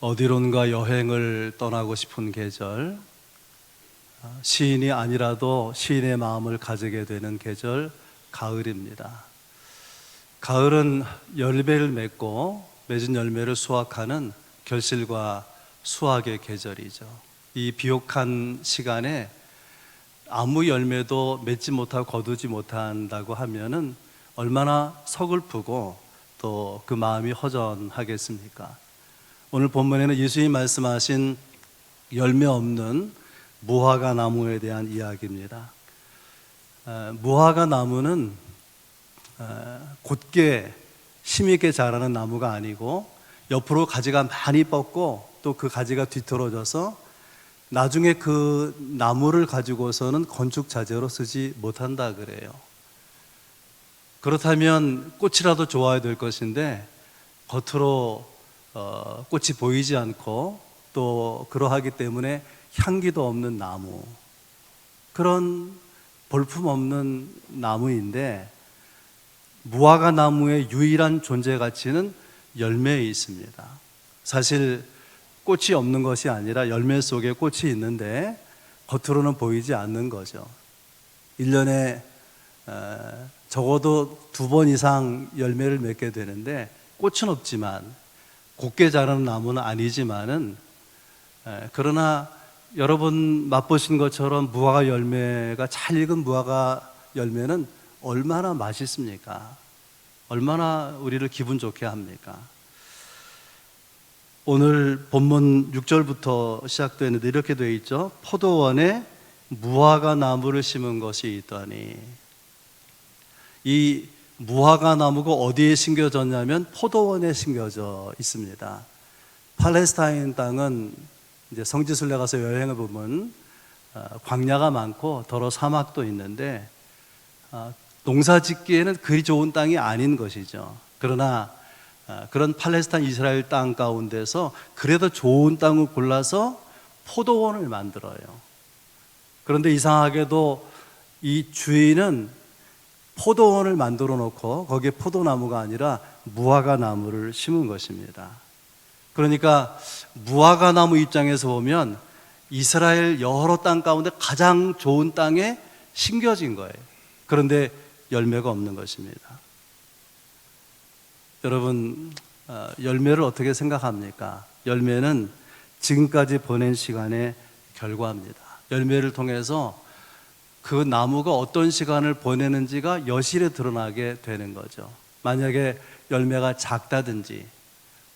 어디론가 여행을 떠나고 싶은 계절, 아, 시인이 아니라도 시인의 마음을 가지게 되는 계절, 가을입니다. 가을은 열매를 맺고 맺은 열매를 수확하는 결실과 수확의 계절이죠. 이 비옥한 시간에 아무 열매도 맺지 못하고 거두지 못한다고 하면은 얼마나 서글프고 또 그 마음이 허전하겠습니까? 오늘 본문에는 예수님 말씀하신 열매 없는 무화과 나무에 대한 이야기입니다. 어, 무화과 나무는 어, 곧게 힘있게 자라는 나무가 아니고 옆으로 가지가 많이 뻗고 또 그 가지가 뒤틀어져서 나중에 그 나무를 가지고서는 건축 자재로 쓰지 못한다 그래요. 그렇다면 꽃이라도 좋아야 될 것인데 겉으로 어, 꽃이 보이지 않고 또 그러하기 때문에 향기도 없는 나무 그런 볼품 없는 나무인데 무화과 나무의 유일한 존재 가치는 열매에 있습니다. 사실 꽃이 없는 것이 아니라 열매 속에 꽃이 있는데 겉으로는 보이지 않는 거죠. 1년에 어, 적어도 두 번 이상 열매를 맺게 되는데 꽃은 없지만 곱게 자라는 나무는 아니지만은 에, 그러나 여러분 맛보신 것처럼 무화과 열매가 잘 익은 무화과 열매는 얼마나 맛있습니까? 얼마나 우리를 기분 좋게 합니까? 오늘 본문 6절부터 시작되는데 이렇게 되어 있죠. 포도원에 무화과 나무를 심은 것이 있더니 이 무화과 나무가 어디에 심겨졌냐면 포도원에 심겨져 있습니다. 팔레스타인 땅은 이제 성지순례 가서 여행을 보면 어, 광야가 많고 더러 사막도 있는데 어, 농사 짓기에는 그리 좋은 땅이 아닌 것이죠. 그러나 어, 그런 팔레스타인 이스라엘 땅 가운데서 그래도 좋은 땅을 골라서 포도원을 만들어요. 그런데 이상하게도 이 주인은 포도원을 만들어 놓고 거기에 포도나무가 아니라 무화과 나무를 심은 것입니다. 그러니까 무화과 나무 입장에서 보면 이스라엘 여러 땅 가운데 가장 좋은 땅에 심겨진 거예요. 그런데 열매가 없는 것입니다. 여러분 어, 열매를 어떻게 생각합니까? 열매는 지금까지 보낸 시간의 결과입니다. 열매를 통해서 그 나무가 어떤 시간을 보내는지가 여실에 드러나게 되는 거죠. 만약에 열매가 작다든지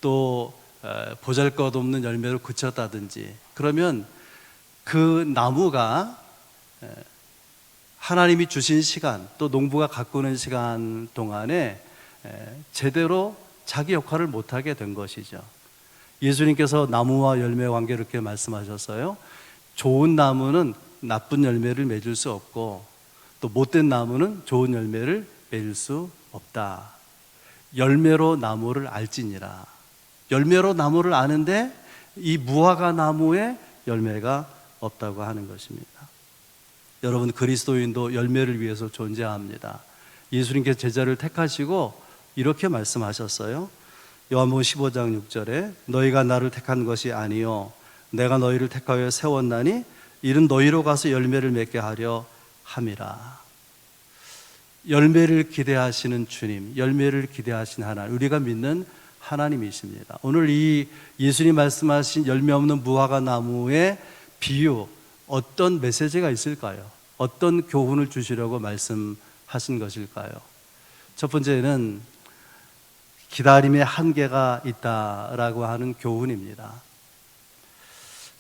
또 어, 보잘 것 없는 열매를 그쳤다든지 그러면 그 나무가 에, 하나님이 주신 시간 또 농부가 가꾸는 시간 동안에 에, 제대로 자기 역할을 못하게 된 것이죠. 예수님께서 나무와 열매 관계를 이렇게 말씀하셨어요. 좋은 나무는 나쁜 열매를 맺을 수 없고 또 못된 나무는 좋은 열매를 맺을 수 없다. 열매로 나무를 알지니라. 열매로 나무를 아는데 이 무화과 나무에 열매가 없다고 하는 것입니다. 여러분 그리스도인도 열매를 위해서 존재합니다. 예수님께서 제자를 택하시고 이렇게 말씀하셨어요. 요한복음 15장 6절에 너희가 나를 택한 것이 아니요 내가 너희를 택하여 세웠나니 이는 너희로 가서 열매를 맺게 하려 함이라. 열매를 기대하시는 주님, 열매를 기대하신 하나님, 우리가 믿는 하나님이십니다. 오늘 이 예수님 말씀하신 열매 없는 무화과 나무의 비유, 어떤 메시지가 있을까요? 어떤 교훈을 주시려고 말씀하신 것일까요? 첫 번째는 기다림의 한계가 있다라고 하는 교훈입니다.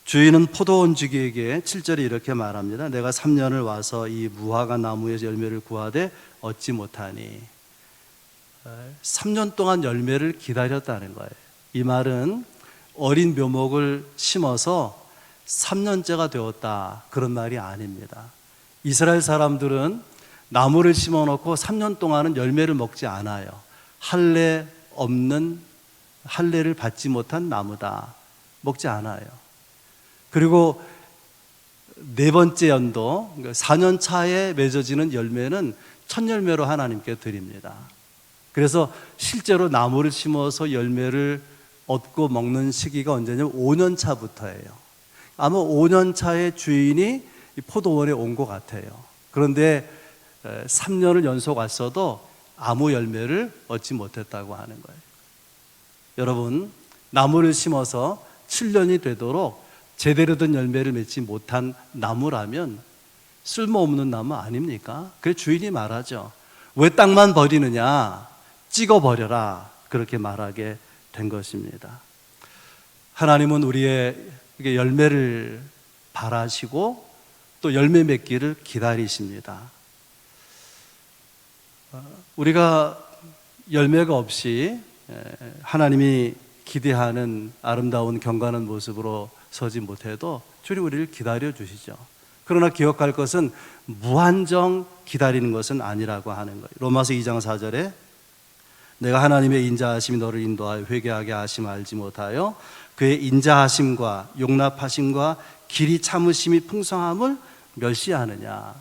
주인은 포도원 주기에게 7절에 이렇게 말합니다. 내가 3년을 와서 이 무화과 나무에서 열매를 구하되 얻지 못하니 3년 동안 열매를 기다렸다는 거예요. 이 말은 어린 묘목을 심어서 3년째가 되었다 그런 말이 아닙니다. 이스라엘 사람들은 나무를 심어 놓고 3년 동안은 열매를 먹지 않아요. 할례 없는 할례를 받지 못한 나무다. 먹지 않아요. 그리고 네 번째 연도 4년 차에 맺어지는 열매는 첫 열매로 하나님께 드립니다. 그래서 실제로 나무를 심어서 열매를 얻고 먹는 시기가 언제냐면 5년 차부터예요. 아마 5년 차의 주인이 이 포도원에 온 것 같아요. 그런데 3년을 연속 왔어도 아무 열매를 얻지 못했다고 하는 거예요. 여러분, 나무를 심어서 7년이 되도록 제대로 된 열매를 맺지 못한 나무라면 쓸모없는 나무 아닙니까? 그 주인이 말하죠. 왜 땅만 버리느냐? 찍어 버려라. 그렇게 말하게 된 것입니다. 하나님은 우리의 열매를 바라시고 또 열매 맺기를 기다리십니다. 우리가 열매가 없이 하나님이 기대하는 아름다운 경건한 모습으로 서지 못해도 주님 우리를 기다려 주시죠. 그러나 기억할 것은 무한정 기다리는 것은 아니라고 하는 거예요. 로마서 2장 4절에 내가 하나님의 인자하심이 너를 인도하여 회개하게 하심 알지 못하여 그의 인자하심과 용납하심과 길이 참으심이 풍성함을 멸시하느냐.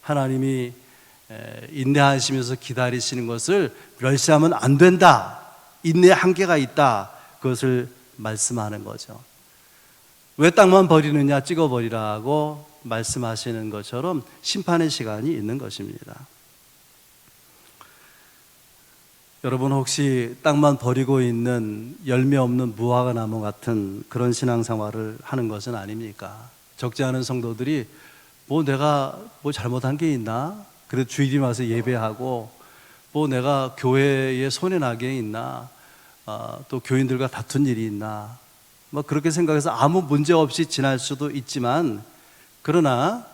하나님이 인내하시면서 기다리시는 것을 멸시하면 안 된다. 인내 한계가 있다. 그것을 말씀하는 거죠. 왜 땅만 버리느냐 찍어버리라고 말씀하시는 것처럼 심판의 시간이 있는 것입니다. 여러분 혹시 땅만 버리고 있는 열매 없는 무화과 나무 같은 그런 신앙생활을 하는 것은 아닙니까? 적지 않은 성도들이 뭐 내가 뭐 잘못한 게 있나? 그래도 주일이 와서 예배하고 뭐 내가 교회에 손해 나게 있나? 아, 또 교인들과 다툰 일이 있나? 뭐 그렇게 생각해서 아무 문제 없이 지날 수도 있지만 그러나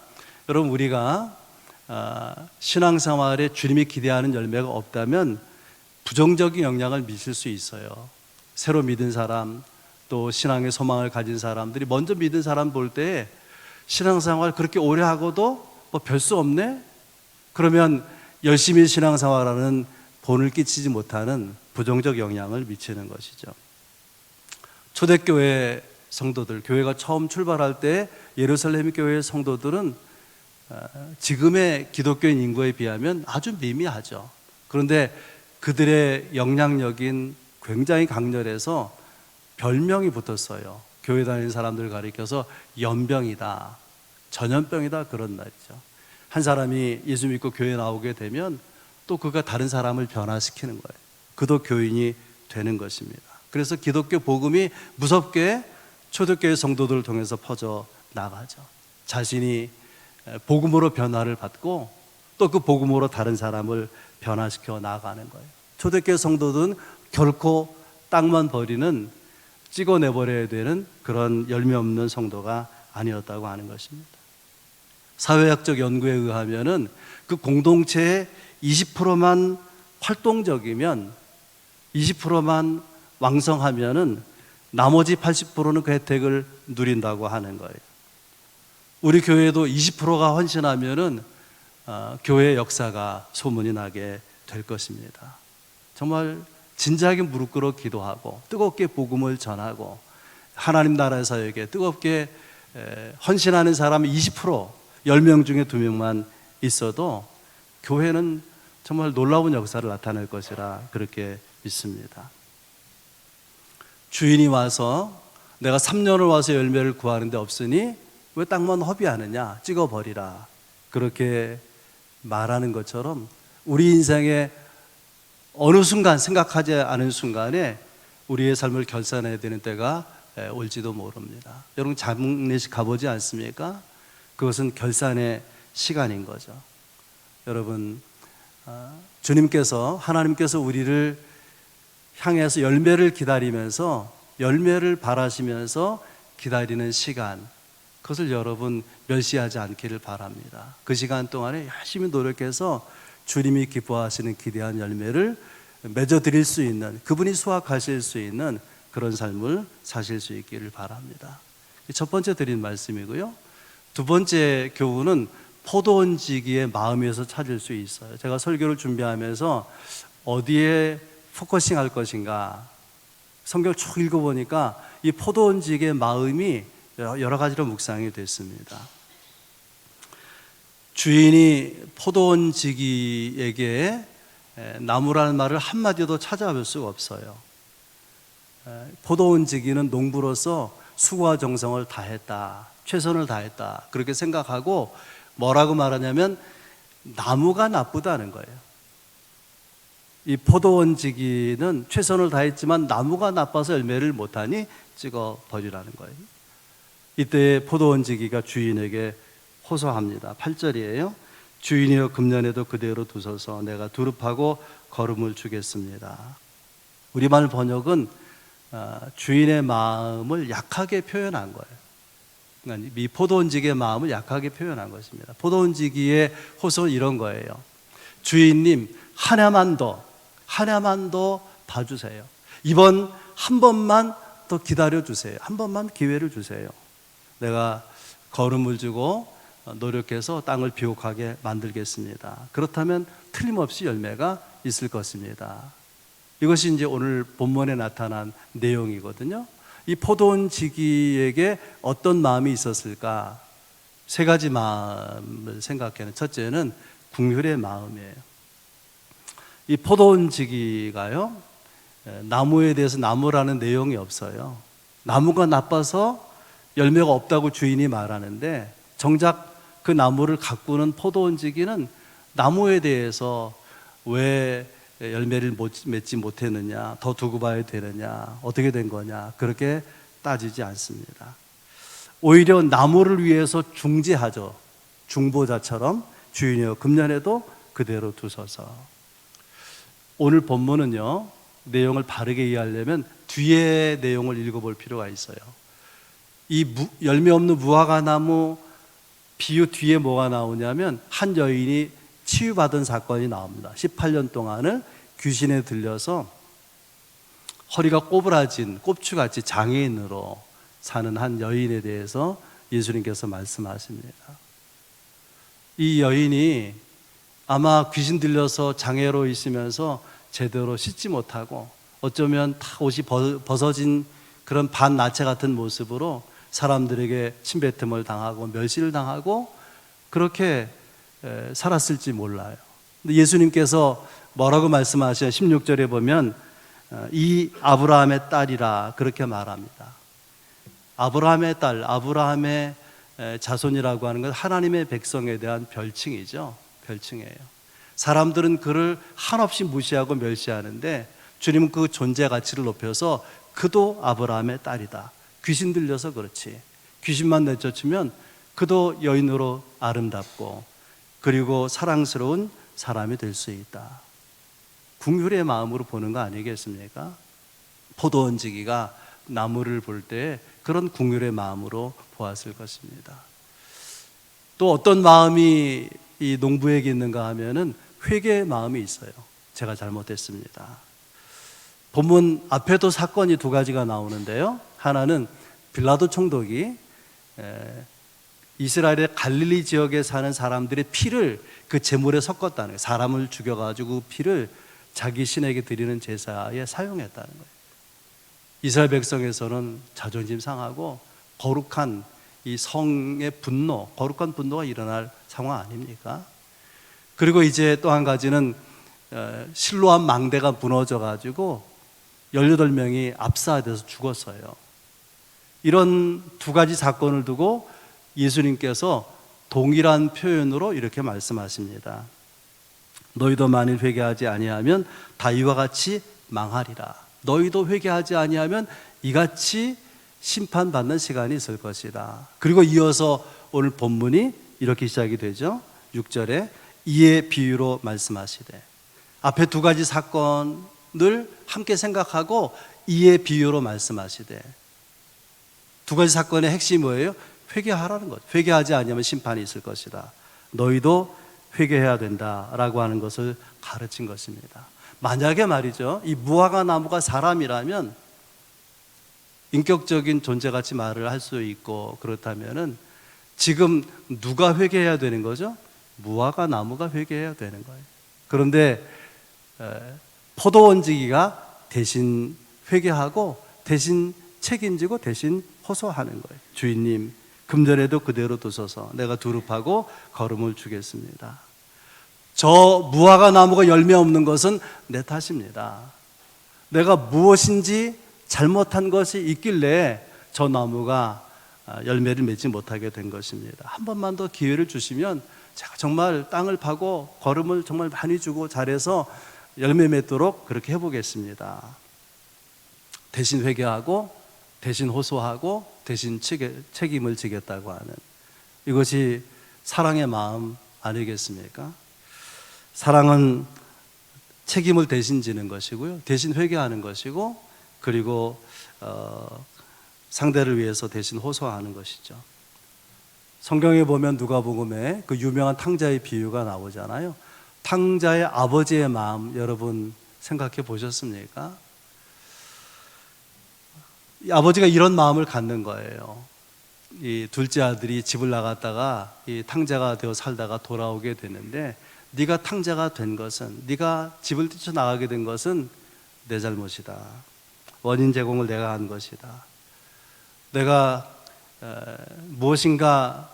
여러분 우리가 아, 신앙생활에 주님이 기대하는 열매가 없다면 부정적인 영향을 미칠 수 있어요. 새로 믿은 사람, 또 신앙의 소망을 가진 사람들이 먼저 믿은 사람 볼 때 신앙생활 그렇게 오래 하고도 뭐 별 수 없네? 그러면 열심히 신앙생활하는 본을 끼치지 못하는 부정적 영향을 미치는 것이죠. 초대교회 성도들, 교회가 처음 출발할 때 예루살렘 교회 성도들은 어, 지금의 기독교인 인구에 비하면 아주 미미하죠. 그런데 그들의 영향력인 굉장히 강렬해서 별명이 붙었어요. 교회 다니는 사람들 가리켜서 연병이다. 전염병이다. 그런 말이죠. 한 사람이 예수 믿고 교회 나오게 되면 또 그가 다른 사람을 변화시키는 거예요. 그도 교인이 되는 것입니다. 그래서 기독교 복음이 무섭게 초대교회 성도들을 통해서 퍼져 나가죠. 자신이 복음으로 변화를 받고 또 그 복음으로 다른 사람을 변화시켜 나가는 거예요. 초대교회 성도들은 결코 땅만 버리는 찍어내버려야 되는 그런 열매 없는 성도가 아니었다고 하는 것입니다. 사회학적 연구에 의하면은 그 공동체의 20%만 활동적이면 20%만 왕성하면은 나머지 80%는 그 혜택을 누린다고 하는 거예요. 우리 교회도 20%가 헌신하면은 어, 교회 역사가 소문이 나게 될 것입니다. 정말 진지하게 무릎 꿇어 기도하고 뜨겁게 복음을 전하고 하나님 나라의 사역에 뜨겁게 에, 헌신하는 사람이 20% 10명 중에 2명만 있어도 교회는 정말 놀라운 역사를 나타낼 것이라 그렇게 믿습니다. 주인이 와서 내가 3년을 와서 열매를 구하는데 없으니 왜 땅만 허비하느냐? 찍어버리라. 그렇게 말하는 것처럼 우리 인생에 어느 순간 생각하지 않은 순간에 우리의 삶을 결산해야 되는 때가 올지도 모릅니다. 여러분 장례식 가보지 않습니까? 그것은 결산의 시간인 거죠. 여러분 아, 주님께서 하나님께서 우리를 향해서 열매를 기다리면서 열매를 바라시면서 기다리는 시간 그것을 여러분 멸시하지 않기를 바랍니다. 그 시간 동안에 열심히 노력해서 주님이 기뻐하시는 기대한 열매를 맺어 드릴 수 있는 그분이 수확하실 수 있는 그런 삶을 사실 수 있기를 바랍니다. 첫 번째 드린 말씀이고요. 두 번째 교훈은 포도원 지기의 마음에서 찾을 수 있어요. 제가 설교를 준비하면서 어디에 포커싱 할 것인가 성경 쭉 읽어보니까 이 포도원 지기의 마음이 여러 가지로 묵상이 됐습니다. 주인이 포도원 지기에게 나무라는 말을 한마디도 찾아볼 수가 없어요. 에, 포도원지기는 농부로서 수고와 정성을 다했다. 최선을 다했다. 그렇게 생각하고 뭐라고 말하냐면 나무가 나쁘다는 거예요. 이 포도원지기는 최선을 다했지만 나무가 나빠서 열매를 못하니 찍어 버리라는 거예요. 이때 포도원지기가 주인에게 호소합니다. 8절이에요. 주인이여 금년에도 그대로 두소서 내가 두릅하고 걸음을 주겠습니다. 우리말 번역은 어, 주인의 마음을 약하게 표현한 거예요. 그러니까 이 포도원지기의 마음을 약하게 표현한 것입니다. 포도원지기의 호소는 이런 거예요. 주인님 하나만 더 하나만 더 봐주세요. 이번 한 번만 더 기다려 주세요. 한 번만 기회를 주세요. 내가 걸음을 주고 노력해서 땅을 비옥하게 만들겠습니다. 그렇다면 틀림없이 열매가 있을 것입니다. 이것이 이제 오늘 본문에 나타난 내용이거든요. 이 포도원 지기에게 어떤 마음이 있었을까? 세 가지 마음을 생각해는 첫째는 궁휼의 마음이에요. 이 포도원지기가요, 에, 나무에 대해서 나무라는 내용이 없어요. 나무가 나빠서 열매가 없다고 주인이 말하는데 정작 그 나무를 가꾸는 포도원지기는 나무에 대해서 왜 열매를 못 맺지 못했느냐, 더 두고 봐야 되느냐, 어떻게 된 거냐, 그렇게 따지지 않습니다. 오히려 나무를 위해서 중재하죠. 중보자처럼 주인이여 금년에도 그대로 두소서. 오늘 본문은요, 내용을 바르게 이해하려면 뒤에 내용을 읽어볼 필요가 있어요. 이 무, 열매 없는 무화과 나무 비유 뒤에 뭐가 나오냐면 한 여인이 치유받은 사건이 나옵니다. 18년 동안을 귀신에 들려서 허리가 꼬부라진 꼽추같이 장애인으로 사는 한 여인에 대해서 예수님께서 말씀하십니다. 이 여인이 아마 귀신 들려서 장애로 있으면서 제대로 씻지 못하고 어쩌면 다 옷이 벗어진 그런 반나체 같은 모습으로 사람들에게 침뱉음을 당하고 멸시를 당하고 그렇게 살았을지 몰라요. 근데 예수님께서 뭐라고 말씀하셔요? 16절에 보면 어, 이 아브라함의 딸이라 그렇게 말합니다. 아브라함의 딸, 아브라함의 자손이라고 하는 건 하나님의 백성에 대한 별칭이죠. 별칭이에요. 사람들은 그를 한없이 무시하고 멸시하는데 주님은 그 존재 가치를 높여서 그도 아브라함의 딸이다. 귀신 들려서 그렇지. 귀신만 내쫓으면 그도 여인으로 아름답고 그리고 사랑스러운 사람이 될 수 있다. 궁휼의 마음으로 보는 거 아니겠습니까? 포도 원지기가 나무를 볼 때 그런 궁휼의 마음으로 보았을 것입니다. 또 어떤 마음이 이 농부에게 있는가 하면은 회개의 마음이 있어요. 제가 잘못했습니다. 본문 앞에도 사건이 두 가지가 나오는데요. 하나는 빌라도 총독이 이스라엘의 갈릴리 지역에 사는 사람들의 피를 그 제물에 섞었다는 거예요. 사람을 죽여가지고 피를 자기 신에게 드리는 제사에 사용했다는 거예요. 이스라엘 백성에서는 자존심 상하고 거룩한 이 성의 분노, 거룩한 분노가 일어날 상황 아닙니까? 그리고 이제 또 한 가지는 어, 실로암 망대가 무너져 가지고 18명이 압사돼서 죽었어요. 이런 두 가지 사건을 두고 예수님께서 동일한 표현으로 이렇게 말씀하십니다. 너희도 만일 회개하지 아니하면 다 이와 같이 망하리라. 너희도 회개하지 아니하면 이같이 심판받는 시간이 있을 것이다. 그리고 이어서 오늘 본문이 이렇게 시작이 되죠. 6절에 이의 비유로 말씀하시되 앞에 두 가지 사건을 함께 생각하고 이의 비유로 말씀하시되 두 가지 사건의 핵심이 뭐예요? 회개하라는 것. 회개하지 않으면 심판이 있을 것이다. 너희도 회개해야 된다라고 하는 것을 가르친 것입니다. 만약에 말이죠. 이 무화과 나무가 사람이라면 인격적인 존재 같이 말을 할 수 있고 그렇다면은 지금 누가 회개해야 되는 거죠? 무화과 나무가 회개해야 되는 거예요. 그런데 포도원지기가 대신 회개하고 대신 책임지고 대신 호소하는 거예요. 주인님, 금전에도 그대로 두소서 내가 두릅하고 걸음을 주겠습니다. 저 무화과 나무가 열매 없는 것은 내 탓입니다. 내가 무엇인지 잘못한 것이 있길래 저 나무가 아, 열매를 맺지 못하게 된 것입니다. 한 번만 더 기회를 주시면 제가 정말 땅을 파고 걸음을 정말 많이 주고 잘해서 열매 맺도록 그렇게 해보겠습니다. 대신 회개하고 대신 호소하고 대신 책임을 지겠다고 하는 이것이 사랑의 마음 아니겠습니까? 사랑은 책임을 대신 지는 것이고요. 대신 회개하는 것이고 그리고 어, 상대를 위해서 대신 호소하는 것이죠. 성경에 보면 누가복음에 그 유명한 탕자의 비유가 나오잖아요. 탕자의 아버지의 마음 여러분 생각해 보셨습니까? 이 아버지가 이런 마음을 갖는 거예요. 이 둘째 아들이 집을 나갔다가 이 탕자가 되어 살다가 돌아오게 되는데 네가 탕자가 된 것은 네가 집을 뛰쳐 나가게 된 것은 내 잘못이다. 원인 제공을 내가 한 것이다. 내가 에, 무엇인가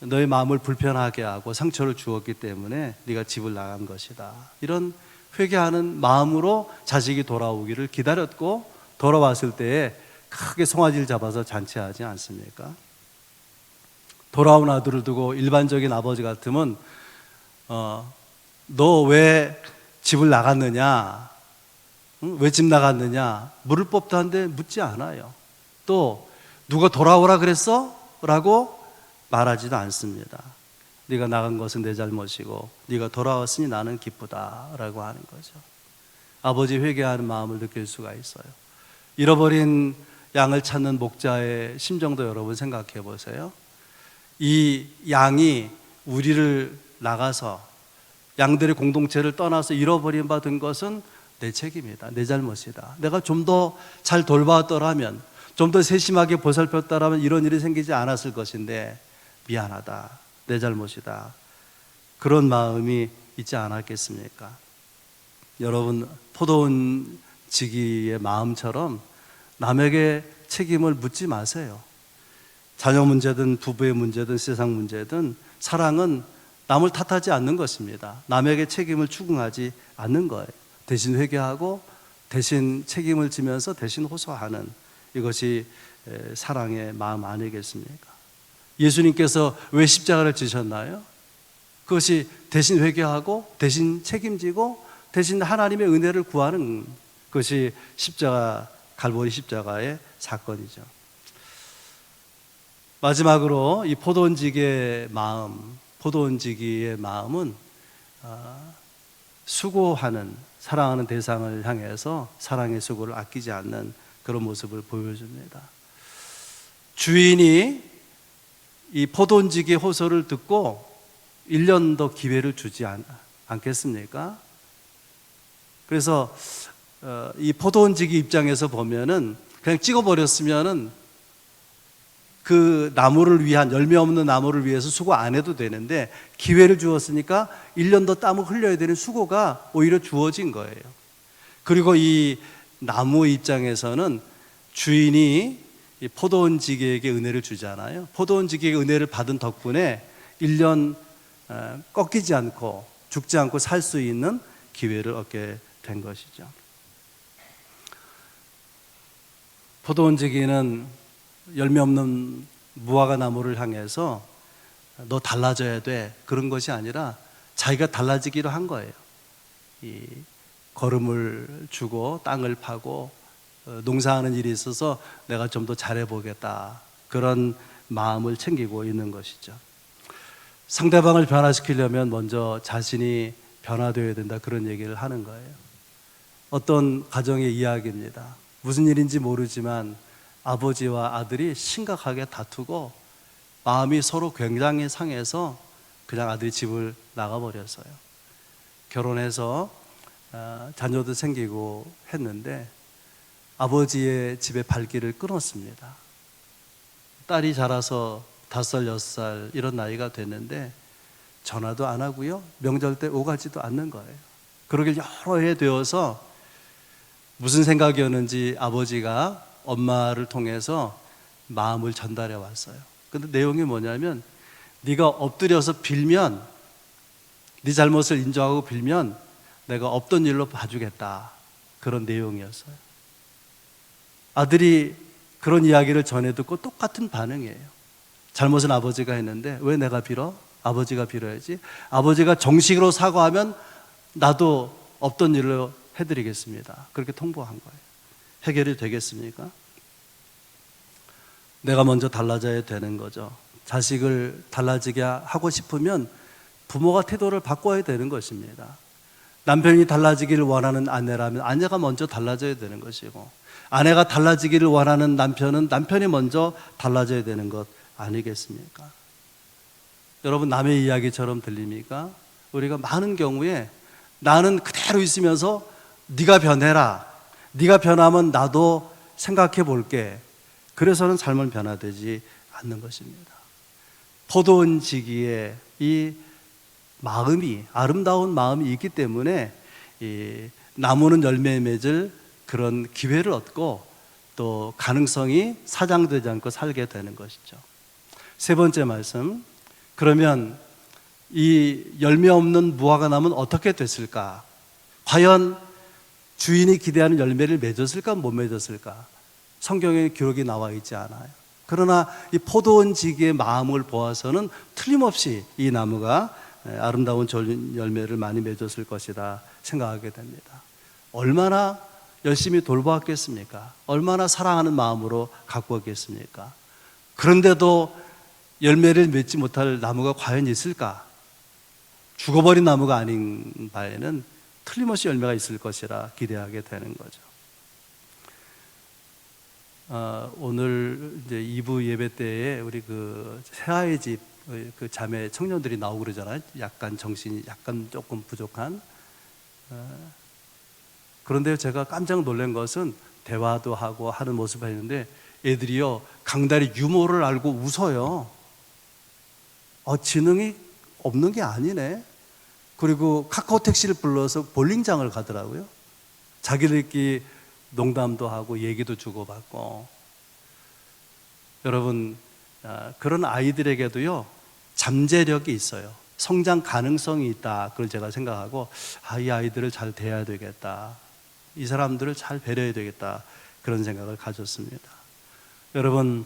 너의 마음을 불편하게 하고 상처를 주었기 때문에 네가 집을 나간 것이다. 이런 회개하는 마음으로 자식이 돌아오기를 기다렸고 돌아왔을 때에 크게 송아지를 잡아서 잔치하지 않습니까? 돌아온 아들을 두고 일반적인 아버지 같으면 어, 너 왜 집을 나갔느냐? 왜 집 나갔느냐? 물을 법도 한데 묻지 않아요. 또 누가 돌아오라 그랬어? 라고 말하지도 않습니다. 네가 나간 것은 내 잘못이고 네가 돌아왔으니 나는 기쁘다라고 하는 거죠. 아버지 회개하는 마음을 느낄 수가 있어요. 잃어버린 양을 찾는 목자의 심정도 여러분 생각해 보세요. 이 양이 우리를 나가서 양들의 공동체를 떠나서 잃어버린 바 된 것은 내 책임이다. 내 잘못이다. 내가 좀 더 잘 돌봤더라면, 좀 더 세심하게 보살폈더라면 이런 일이 생기지 않았을 것인데, 미안하다. 내 잘못이다. 그런 마음이 있지 않았겠습니까? 여러분, 포도원 지기의 마음처럼 남에게 책임을 묻지 마세요. 자녀 문제든 부부의 문제든 세상 문제든 사랑은 남을 탓하지 않는 것입니다. 남에게 책임을 추궁하지 않는 거예요. 대신 회개하고 대신 책임을 지면서 대신 호소하는 이것이 에, 사랑의 마음 아니겠습니까? 예수님께서 왜 십자가를 지셨나요? 그것이 대신 회개하고 대신 책임지고 대신 하나님의 은혜를 구하는 것이 십자가 갈보리 십자가의 사건이죠. 마지막으로 이 포도원지기의 마음, 포도원지기의 마음은 아, 수고하는 사랑하는 대상을 향해서 사랑의 수고를 아끼지 않는 그런 모습을 보여줍니다. 주인이 이 포도원지기의 호소를 듣고 1년 더 기회를 주지 않, 않겠습니까? 그래서 어, 이 포도원지기 입장에서 보면은 그냥 찍어버렸으면은 그 나무를 위한 열매 없는 나무를 위해서 수고 안 해도 되는데 기회를 주었으니까 1년 더 땀을 흘려야 되는 수고가 오히려 주어진 거예요. 그리고 이 나무 입장에서는 주인이 이 포도원 지기에게 은혜를 주잖아요. 포도원 지기에게 은혜를 받은 덕분에 1년 어, 꺾이지 않고 죽지 않고 살 수 있는 기회를 얻게 된 것이죠. 포도원 지기는 열매 없는 무화과 나무를 향해서 너 달라져야 돼 그런 것이 아니라 자기가 달라지기로 한 거예요. 이 걸음을 주고 땅을 파고 어, 농사하는 일이 있어서 내가 좀 더 잘해 보겠다 그런 마음을 챙기고 있는 것이죠. 상대방을 변화시키려면 먼저 자신이 변화되어야 된다 그런 얘기를 하는 거예요. 어떤 가정의 이야기입니다. 무슨 일인지 모르지만 아버지와 아들이 심각하게 다투고 마음이 서로 굉장히 상해서 그냥 아들이 집을 나가버렸어요. 결혼해서 어, 자녀도 생기고 했는데 아버지의 집에 발길을 끊었습니다. 딸이 자라서 다섯 살, 여섯 살 이런 나이가 됐는데 전화도 안 하고요. 명절 때 오가지도 않는 거예요. 그러길 여러 해 되어서 무슨 생각이었는지 아버지가 엄마를 통해서 마음을 전달해 왔어요. 근데 내용이 뭐냐면 네가 엎드려서 빌면 네 잘못을 인정하고 빌면 내가 없던 일로 봐주겠다. 그런 내용이었어요. 아들이 그런 이야기를 전해 듣고 똑같은 반응이에요. 잘못은 아버지가 했는데 왜 내가 빌어? 아버지가 빌어야지. 아버지가 정식으로 사과하면 나도 없던 일로 해드리겠습니다. 그렇게 통보한 거예요. 해결이 되겠습니까? 내가 먼저 달라져야 되는 거죠. 자식을 달라지게 하고 싶으면 부모가 태도를 바꿔야 되는 것입니다. 남편이 달라지기를 원하는 아내라면 아내가 먼저 달라져야 되는 것이고 아내가 달라지기를 원하는 남편은 남편이 먼저 달라져야 되는 것 아니겠습니까? 여러분 남의 이야기처럼 들립니까? 우리가 많은 경우에 나는 그대로 있으면서 네가 변해라. 네가 변하면 나도 생각해 볼게. 그래서는 삶은 변화되지 않는 것입니다. 포도원 지기에 이 마음이 아름다운 마음이 있기 때문에 이 나무는 열매 맺을 그런 기회를 얻고 또 가능성이 사장되지 않고 살게 되는 것이죠. 세 번째 말씀. 그러면 이 열매 없는 무화과 나무는 어떻게 됐을까? 과연 주인이 기대하는 열매를 맺었을까 못 맺었을까? 성경에 기록이 나와 있지 않아요. 그러나 이 포도원 지기의 마음을 보아서는 틀림없이 이 나무가 아름다운 절- 열매를 많이 맺었을 것이다 생각하게 됩니다. 얼마나 열심히 돌보았겠습니까? 얼마나 사랑하는 마음으로 가꾸었겠습니까? 그런데도 열매를 맺지 못할 나무가 과연 있을까? 죽어버린 나무가 아닌 바에는 틀림없이 열매가 있을 것이라 기대하게 되는 거죠. 어, 오늘 이제 2부 예배 때에 우리 그 새아의 집그 자매 청년들이 나오고 그러잖아요. 약간 정신이 약간 조금 부족한. 어, 그런데 제가 깜짝 놀란 것은 대화도 하고 하는 모습을 했는데 애들이요 강다리 유머를 알고 웃어요. 어, 지능이 없는 게 아니네. 그리고 카카오 택시를 불러서 볼링장을 가더라고요. 자기들끼리 농담도 하고 얘기도 주고받고. 여러분, 아, 그런 아이들에게도요, 잠재력이 있어요. 성장 가능성이 있다. 그걸 제가 생각하고, 아, 이 아이들을 잘 대해야 되겠다. 이 사람들을 잘 배려해야 되겠다. 그런 생각을 가졌습니다. 여러분,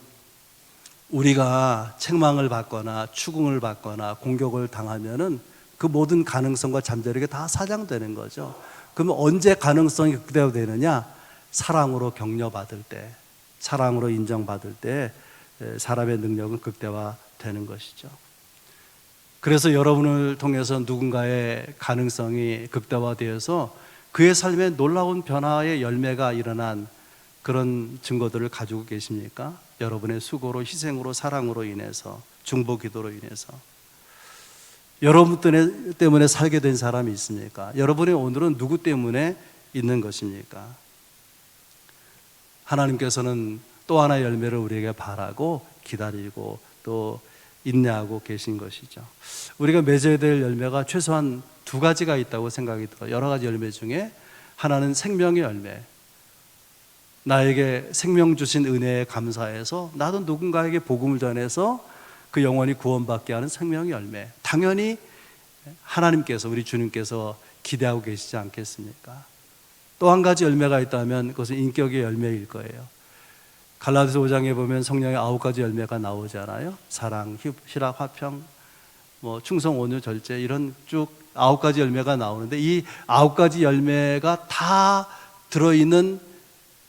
우리가 책망을 받거나 추궁을 받거나 공격을 당하면은 그 모든 가능성과 잠재력이 다 사장되는 거죠. 그러면 언제 가능성이 극대화 되느냐? 사랑으로 격려받을 때, 사랑으로 인정받을 때 에, 사람의 능력은 극대화되는 것이죠. 그래서 여러분을 통해서 누군가의 가능성이 극대화되어서 그의 삶에 놀라운 변화의 열매가 일어난 그런 증거들을 가지고 계십니까? 여러분의 수고로, 희생으로, 사랑으로 인해서, 중보 기도로 인해서. 여러분 때문에- 살게 된 사람이 있습니까? 여러분의 오늘은 누구 때문에 있는 것입니까? 하나님께서는 또 하나의 열매를 우리에게 바라고 기다리고 또 인내하고 계신 것이죠. 우리가 맺어야 될 열매가 최소한 두 가지가 있다고 생각이 들어요. 여러 가지 열매 중에 하나는 생명의 열매. 나에게 생명 주신 은혜에 감사해서 나도 누군가에게 복음을 전해서 그 영혼이 구원받게 하는 생명의 열매. 당연히 하나님께서 우리 주님께서 기대하고 계시지 않겠습니까? 또 한 가지 열매가 있다면 그것은 인격의 열매일 거예요. 갈라디아서 5장에 보면 성령의 아홉 가지 열매가 나오잖아요. 사랑, 희- 희락, 화평, 뭐 충성, 온유, 절제 이런 쭉 아홉 가지 열매가 나오는데 이 아홉 가지 열매가 다 들어 있는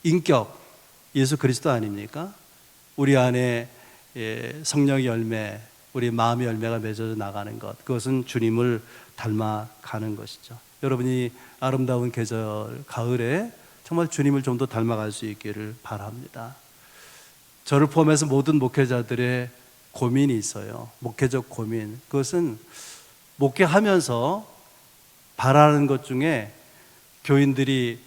인격 예수 그리스도 아닙니까? 우리 안에 예, 성령의 열매, 우리 마음의 열매가 맺어져 나가는 것 그것은 주님을 닮아가는 것이죠. 여러분이 아름다운 계절 가을에 정말 주님을 좀 더 닮아갈 수 있기를 바랍니다. 저를 포함해서 모든 목회자들의 고민이 있어요. 목회적 고민. 그것은 목회하면서 바라는 것 중에 교인들이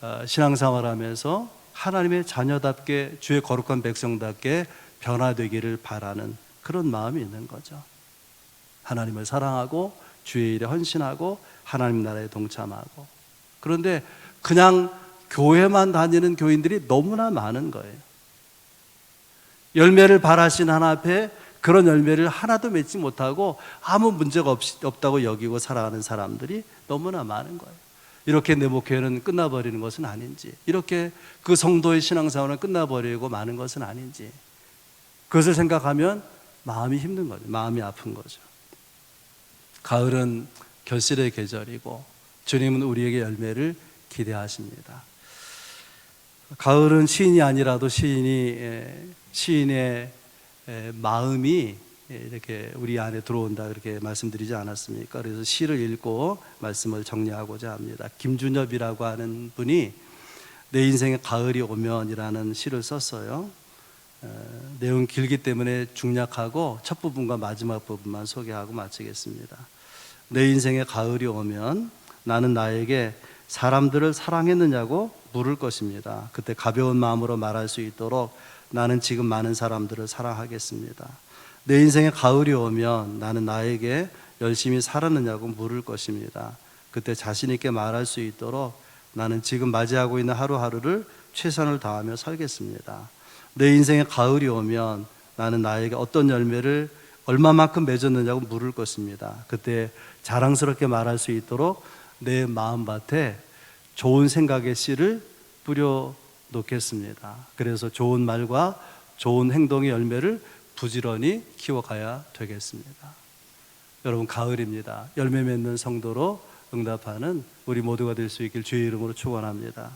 어, 신앙생활 하면서 하나님의 자녀답게 주의 거룩한 백성답게 변화되기를 바라는 그런 마음이 있는 거죠. 하나님을 사랑하고 주의 일에 헌신하고 하나님 나라에 동참하고 그런데 그냥 교회만 다니는 교인들이 너무나 많은 거예요. 열매를 바라신 하나 앞에 그런 열매를 하나도 맺지 못하고 아무 문제가 없, 없다고 여기고 살아가는 사람들이 너무나 많은 거예요. 이렇게 내 목회는 끝나버리는 것은 아닌지, 이렇게 그 성도의 신앙생활은 끝나버리고 마는 것은 아닌지, 그것을 생각하면 마음이 힘든 거죠. 마음이 아픈 거죠. 가을은 결실의 계절이고, 주님은 우리에게 열매를 기대하십니다. 가을은 시인이 아니라도 시인이 에, 시인의 에, 마음이 에, 이렇게 우리 안에 들어온다 그렇게 말씀드리지 않았습니까? 그래서 시를 읽고 말씀을 정리하고자 합니다. 김준엽이라고 하는 분이 내 인생에 가을이 오면이라는 시를 썼어요. 에, 내용 길기 때문에 중략하고 첫 부분과 마지막 부분만 소개하고 마치겠습니다. 내 인생에 가을이 오면 나는 나에게 사람들을 사랑했느냐고 물을 것입니다. 그때 가벼운 마음으로 말할 수 있도록 나는 지금 많은 사람들을 사랑하겠습니다. 내 인생에 가을이 오면 나는 나에게 열심히 살았느냐고 물을 것입니다. 그때 자신 있게 말할 수 있도록 나는 지금 맞이하고 있는 하루하루를 최선을 다하며 살겠습니다. 내 인생에 가을이 오면 나는 나에게 어떤 열매를 얼마만큼 맺었느냐고 물을 것입니다. 그때 자랑스럽게 말할 수 있도록 내 마음밭에 좋은 생각의 씨를 뿌려 놓겠습니다. 그래서 좋은 말과 좋은 행동의 열매를 부지런히 키워가야 되겠습니다. 여러분 가을입니다. 열매 맺는 성도로 응답하는 우리 모두가 될 수 있길 주의 이름으로 축원합니다.